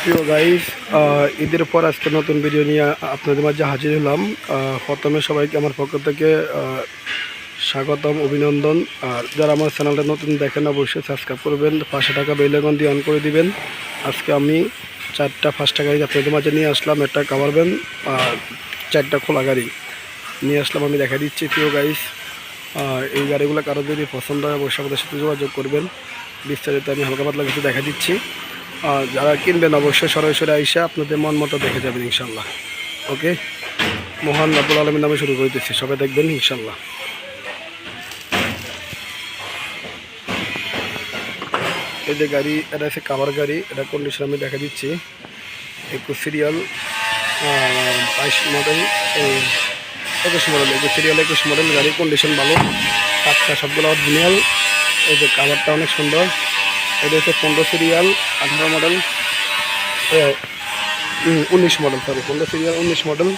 প্রিয় গাইস ঈদের পর আজকে নতুন ভিডিও নিয়ে আপনাদের মাঝে হাজির হলাম। প্রথমে সবাইকে আমার পক্ষ থেকে স্বাগতম, অভিনন্দন। আর যারা আমার চ্যানেলটা নতুন দেখেন, অবশ্যই সাবস্ক্রাইব করবেন পাঁচশো টাকা বেলেগন দিয়ে অন করে দিবেন। আজকে আমি চারটা ফার্স্ট গাড়ি আপনাদের মাঝে নিয়ে আসলাম, একটা কাভার ভ্যান আর চারটা খোলা গাড়ি। নিয়ে আসলাম, আমি দেখা দিচ্ছি প্রিয় গাইস এই গাড়িগুলো কারও যদি পছন্দ হয়, অবশ্যই আমাদের সাথে যোগাযোগ করবেন। বিস্তারিত আমি হালকা পাতলা কিছু দেখা দিচ্ছি। যারা কিনবেন অবশ্যই সরাসরি আইসা আপনাদের মন মতো দেখে যাবেন, ইনশাল্লাহ। ওকে? মহান আব্দুল আলমীর নামে শুরু করে দিচ্ছি। সবাই দেখবেন, ইনশাল্লাহ। এই যে গাড়ি, এটা হচ্ছে কাভার গাড়ি, এটা কন্ডিশন আমি দেখা দিচ্ছি। একটু সিরিয়াল বাইশ মডেল একুশ মডেল একুশ সিরিয়াল একুশ মডেল গাড়ির কন্ডিশন ভালো। কাঠটা সবগুলো অরিজিনাল এই যে কাভারটা অনেক সুন্দর। এটা হচ্ছে পনেরো সিরিয়াল আঠারো মডেল উনিশ মডেল সরি পনেরো সিরিয়াল উনিশ মডেল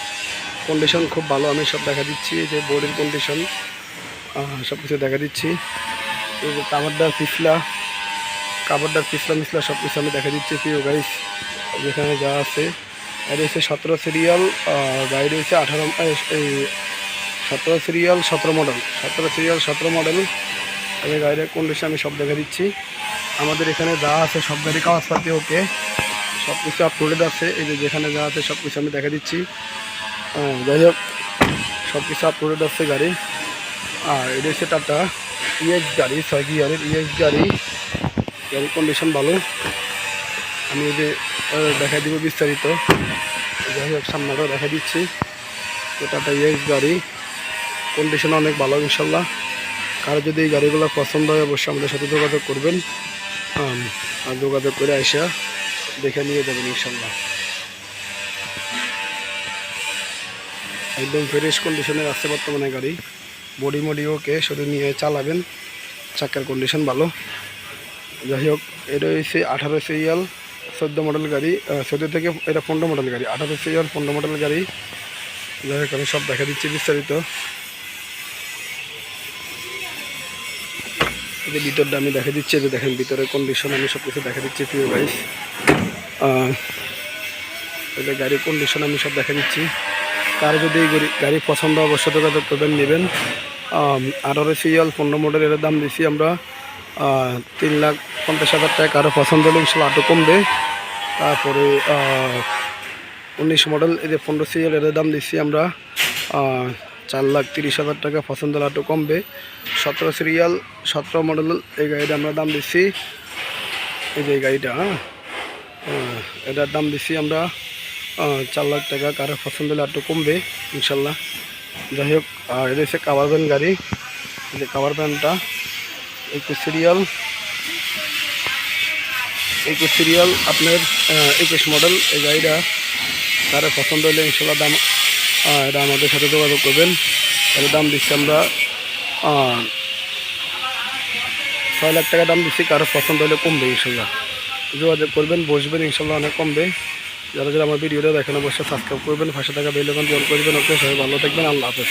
কন্ডিশন খুব ভালো, আমি সব দেখা দিচ্ছি যে বোর্ডের কন্ডিশন সব কিছু দেখা দিচ্ছি। এই যে কাভারটার পিছলা কাভারটার পিছলা মিছলা সব কিছু আমি দেখা দিচ্ছি প্রিয় গাইস যেখানে যা আছে। এটা হচ্ছে সতেরো সিরিয়াল গাড়ি রয়েছে আঠারো এই সতেরো সিরিয়াল সতেরো মডেল সতেরো সিরিয়াল সতেরো মডেল এই গাড়ির কন্ডিশন আমি সব দেখা দিচ্ছি। আমাদের এখানে যা আছে, সব গাড়ি কাগজপাতি ওকে। সব কিছু আপলোডেড আছে। এই যে যেখানে যা আছে সব কিছু আমি দেখা দিচ্ছি। যাই হোক সব কিছু আপলোডেড আছে গাড়ি। আর এটা হচ্ছে টাটা ইএক্স গাড়ি ছয় গিয়ারের ইএক্স গাড়ি। গাড়ির কন্ডিশন ভালো। আমি এই যে দেখা দিব বিস্তারিত। যাই হোক, সামনেটাও দেখা দিচ্ছি। তো টাটা ইএস গাড়ি। কন্ডিশন অনেক ভালো, ইনশাল্লাহ। কারও যদি এই গাড়িগুলো পছন্দ হয়, অবশ্যই আমাদের সাথে যোগাযোগ করবেন। আর যোগাযোগ করে আসা দেখে নিয়ে যাবেন ইনশাল্লাহ। একদম ফ্রেশ কন্ডিশনের আছে বর্তমানে গাড়ি। বডি মডি ওকে শুধু নিয়ে চালাবেন, চাকার কন্ডিশন ভালো। যাই হোক এটা হচ্ছে আঠারো সিরিয়াল, চোদ্দ মডেল গাড়ি চোদ্দ থেকে এটা পনেরো মডেল গাড়ি, আঠারো সিরিয়াল, পনেরো মডেল গাড়ি। যাই হোক, আমি সব দেখা দিচ্ছি বিস্তারিত। এই ভিতরটা আমি দেখা দিচ্ছি যে দেখেন ভিতরের কন্ডিশন আমি সব কিছু দেখা দিচ্ছি, প্রিয় গাইস এটা গাড়ির কন্ডিশন আমি সব দেখা দিচ্ছি। কার যদি গাড়ি পছন্দ অবশ্যই যোগাযোগ করবেন, নেবেন। আঠারো সিরিয়াল, পনেরো মডেলের দাম দিচ্ছি আমরা তিন লাখ পঞ্চাশ হাজার টাকা। আরও পছন্দ হলে ইনশাল্লাহ আটও কমবে। তারপরে উনিশ মডেল এদের পনেরো সিরিয়াল এর দাম দিচ্ছি আমরা চার লাখ তিরিশ হাজার টাকা পছন্দ হলে কমবে। সতেরো সিরিয়াল সতেরো মডেল এই গাড়িটা আমরা দাম দিচ্ছি। এই যে এই গাড়িটা হ্যাঁ? আহ, এটার দাম দিচ্ছি আমরা চার লাখ টাকা। কারও পছন্দ হলে একটু কমবে ইনশাল্লাহ। যাই হোক আর এটা হচ্ছে কাভার ভ্যান গাড়ি এই যে কাভার ভ্যানটা একটু সিরিয়াল একুশ সিরিয়াল আপনার একুশ মডেল এই গাড়িটা। কারও পছন্দ হলে ইনশাল্লাহ দাম এটা আমাদের সাথে যোগাযোগ করবেন। তাহলে দাম দিচ্ছি আমরা ছয় লাখ টাকা দাম দিচ্ছি, কারও পছন্দ হলে কমবে ইনশাল্লাহ। যোগাযোগ করবেন, বসবেন, ইনশাল্লাহ অনেক কমবে। যারা যারা আমার ভিডিওটা দেখেন, অবশ্যই সাবস্ক্রাইব করবেন, পাশে থাকা বেল এখন জল করবেন ওকে, সবাই ভালো থাকবেন, আল্লাহ হাফেজ।